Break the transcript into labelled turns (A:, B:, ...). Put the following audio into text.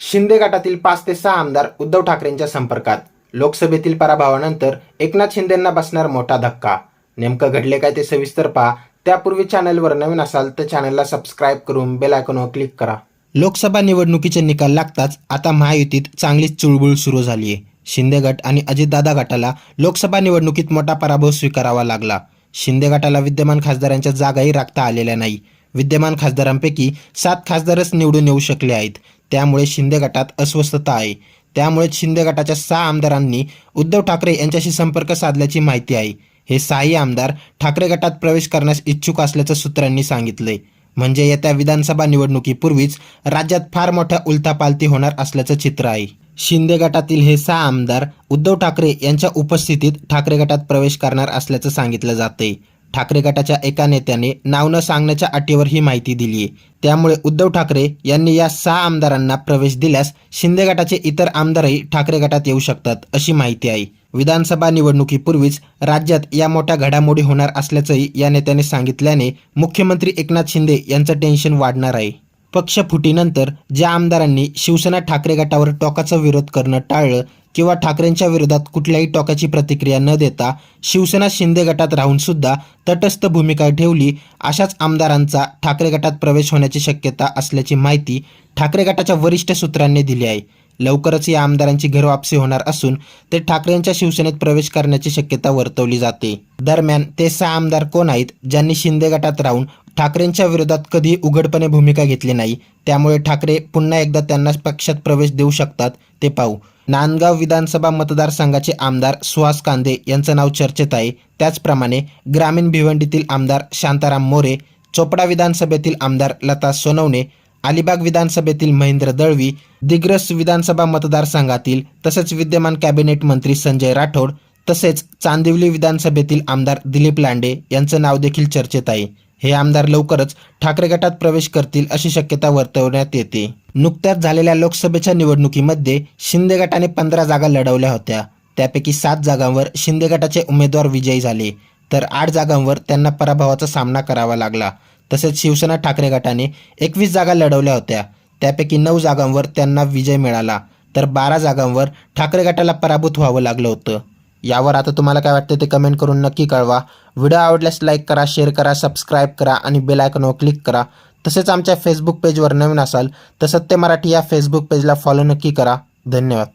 A: शिंदे गटातील पाच ते सहा आमदार उद्धव ठाकरेंच्या संपर्कात. लोकसभेतील पराभवानंतर एकनाथ शिंदेंना बसणार मोठा धक्का. नेमकं घडले काय ते सविस्तर पहा. त्यापूर्वी चॅनलवर नवीन असाल तर चॅनलला सबस्क्राईब करून बेल आयकॉनवर क्लिक करा. लोकसभा निवडणुकीचे निकाल लागताच आता महायुतीत चांगलीच चुळबुळ सुरू झाली आहे शिंदे गट आणि अजितदादा गटाला लोकसभा निवडणुकीत मोठा पराभव स्वीकारावा लागला. शिंदे गटाला विद्यमान खासदारांच्या जागाही राखता आलेल्या नाही. विद्यमान खासदारांपैकी सात खासदारच निवडून येऊ शकले आहेत. त्यामुळे शिंदे गटात अस्वस्थता आहे. त्यामुळे शिंदे गटाच्या सहा आमदारांनी उद्धव ठाकरे यांच्याशी संपर्क साधल्याची माहिती आहे. हे सहाही आमदार ठाकरे गटात प्रवेश करण्यास इच्छुक असल्याचं सूत्रांनी सांगितलंय. म्हणजे येत्या विधानसभा निवडणुकीपूर्वीच राज्यात फार मोठ्या उलथापालथी होणार असल्याचं चित्र आहे. शिंदे गटातील हे सहा आमदार उद्धव ठाकरे यांच्या उपस्थितीत ठाकरे गटात प्रवेश करणार असल्याचं सांगितलं जातंय. ठाकरे गटाच्या एका नेत्याने नाव न सांगण्याच्या अटीवर ही माहिती दिली आहे त्यामुळे उद्धव ठाकरे यांनी या सहा आमदारांना प्रवेश दिल्यास शिंदे गटाचे इतर आमदारही ठाकरे गटात येऊ शकतात अशी माहिती आहे. विधानसभा निवडणुकीपूर्वीच राज्यात या मोठ्या घडामोडी होणार असल्याचंही या नेत्याने सांगितल्याने मुख्यमंत्री एकनाथ शिंदे यांचं टेन्शन वाढणार आहे. पक्षफुटीनंतर ज्या आमदारांनी शिवसेना ठाकरे गटावर टोकाचा विरोध करणं टाळलं किंवा ठाकरेंच्या विरोधात कुठल्याही टोकाची प्रतिक्रिया न देता शिवसेना शिंदे गटात राहून सुद्धा तटस्थ भूमिका ठेवली अशाच आमदारांचा ठाकरे गटात प्रवेश होण्याची शक्यता असल्याची माहिती ठाकरे गटाच्या वरिष्ठ सूत्रांनी दिली आहे. लवकरच या आमदारांची घरवापसी होणार असून ते ठाकरेंच्या शिवसेनेत प्रवेश करण्याची शक्यता वर्तवली जाते. दरम्यान ते सहा आमदार कोण आहेत ज्यांनी शिंदे गटात राहून ठाकरेंच्या विरोधात कधी उघडपणे भूमिका घेतली नाही त्यामुळे ठाकरे पुन्हा एकदा त्यांना पक्षात प्रवेश देऊ शकतात ते पाहू. नांदगाव विधानसभा मतदारसंघाचे आमदार सुहास कांदे यांचं नाव चर्चेत आहे. त्याचप्रमाणे ग्रामीण भिवंडीतील आमदार शांताराम मोरे चोपडा विधानसभेतील आमदार लता सोनवणे अलिबाग विधानसभेतील महेंद्र दळवी दिग्रस विधानसभा मतदारसंघातील तसेच विद्यमान कॅबिनेट मंत्री संजय राठोड तसेच चांदिवली विधानसभेतील आमदार दिलीप लांडे यांचं नाव देखील चर्चेत आहे. हे आमदार लवकरच ठाकरे गटात प्रवेश करतील अशी शक्यता वर्तवण्यात येते. नुकत्याच झालेल्या लोकसभेच्या निवडणुकीमध्ये शिंदे गटाने पंधरा जागा लढवल्या होत्या. त्यापैकी सात जागांवर शिंदे गटाचे उमेदवार विजयी झाले. तर आठ जागांवर त्यांना पराभवाचा सामना करावा लागला. तसेच शिवसेना ठाकरे गटाने एकवीस जागा लढवल्या होत्या. त्यापैकी नऊ जागांवर त्यांना विजय मिळाला. तर बारा जागांवर ठाकरे गटाला पराभूत व्हावं लागलं होतं. यावर आता तुम्हाला काय वाटतं ते कमेंट करून नक्की कळवा. व्हिडिओ आवडल्यास लाईक करा शेअर करा सबस्क्राईब करा आणि बेल आयकॉनवर क्लिक करा. तसेच आमच्या फेसबुक पेजवर नवीन असाल तर सत्य मराठी या फेसबुक पेजला फॉलो नक्की करा. धन्यवाद.